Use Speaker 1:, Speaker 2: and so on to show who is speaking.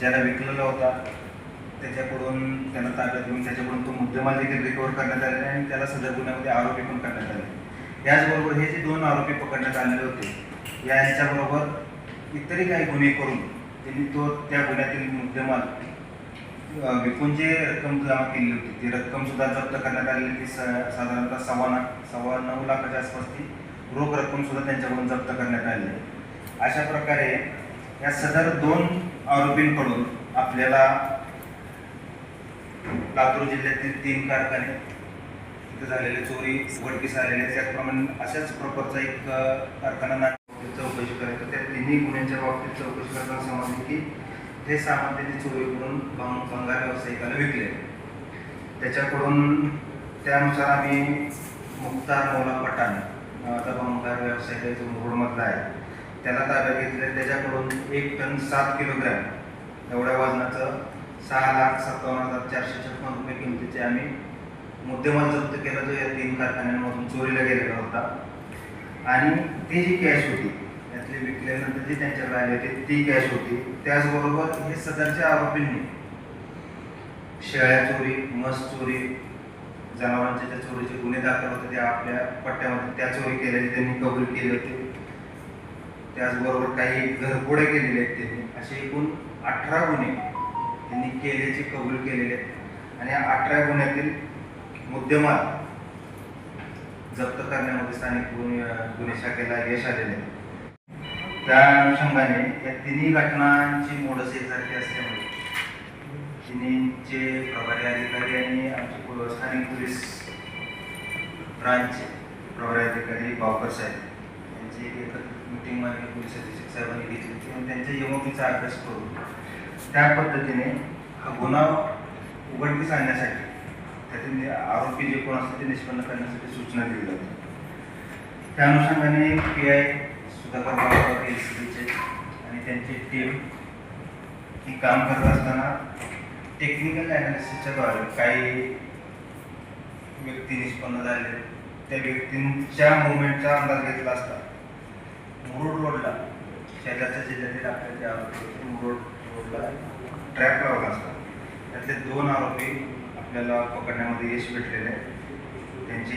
Speaker 1: ज्याला विकलेला होता त्याच्याकडून त्याला ताब्यात घेऊन त्याच्याकडून तो मुद्देमाल देखील रिकवर करण्यात आलेला आहे आणि त्याला सदर गुन्ह्यामध्ये आरोपी पण करण्यात आले. याचबरोबर हे जे दोन आरोपी पकडण्यात आलेले होते यांच्याबरोबर इतरही काही गुन्हे करून त्यांनी तो त्या गुन्ह्यातील मुद्देमाल विकून जे रक्कम जमा केली होती ती रक्कम सुद्धा जप्त करण्यात आलेली ती स- साधारणतः सव्वा ना सव्वा नऊ लाखाच्या आसपास ती रोख रक्कम सुद्धा त्यांच्याकडून जप्त करण्यात आली अशा प्रकारे या सदर दोन आरोपींकडून आपल्याला लातूर जिल्ह्यातील तीन कारखाने तिथे झालेले चोरी उघडकीस आलेले त्याचप्रमाणे अशाच प्रकारचा एक कारखाना ना चौकशी करायचं. त्या तिन्ही गुन्ह्यांच्या बाबतीत चौकशी करताना समजले की हे सामान त्यांनी चोरी करून भंग- भंगार व्यावसायिकाला विकले. त्याच्याकडून त्यानुसार आम्ही मुक्तार मौला पठाण नावाचा भंगार व्यावसायिक जो मुरुडमधला आहे. त्याला ताब्यात घेतले त्याच्याकडून एक टन सात किलोग्रॅम. एवढ्या वजनाचं सहा लाख सत्तावन्न हजार चारशे छप्पन रुपये किमतीचे आम्ही मुद्देमाल जप्त केला. जो या तीन कारखान्यांमधून चोरीला गेलेला होता. आणि ती जी कॅश होती त्यातली विकल्यानंतर जी त्यांच्याकडे आली होती ती कॅश होती. त्याचबरोबर हे सदरच्या आरोपींनी शेळ्या चोरी म्हस चोरी जनावरांच्या ज्या चोरीचे गुन्हे दाखल होते त्या आपल्या पट्ट्यामध्ये त्या चोरी केल्याचे त्यांनी कबूल केले होते. त्याचबरोबर काही घरपोडे केलेले आहेत त्यांनी. असे एकूण अठरा गुन्हे त्यांनी केल्याचे कबूल केलेले आहेत. आणि या अठरा गुन्ह्यातील मुद्देमाल जप्त करण्यामध्ये स्थानिक गुन्हे शाखेला यश आलेले आहे. त्या अनुषंगाने या तिन्ही घटनांची मोडस एकसारखी असल्यामुळे तिन्हीचे प्रभारी अधिकारी आणि आमचे स्थानिक पोलीस ब्रांचचे प्रभारी अधिकारी बावकर साहेब यांची एकत्र मिटिंग माननीय पोलीस अधीक्षक साहेबांनी घेतली होती. आणि त्यांच्या यमोपीचा अभ्यास करून त्या पद्धतीने हा गुन्हा उघडकीस आणण्यासाठी त्यातील आरोपी जे कोण असतात ते निष्पन्न करण्यासाठी सूचना दिली जाते. त्या अनुषंगाने पी आय सुधाकर बाबा एल सी बीचे आणि त्यांची टीम ही काम करत असताना टेक्निकल ॲनालिसिसच्या द्वारे काही व्यक्ती निष्पन्न झाले. त्या व्यक्तींच्या मुवमेंटचा अंदाज घेतला असता मुरुड रोडला. शेजारच्या जिल्ह्यातील आपल्या त्या आरोपी मुरुड रोडला ट्रॅप लावला असतात त्यातले दोन आरोपी आपल्याला पकडण्यामध्ये यश भेटलेले आहे त्यांची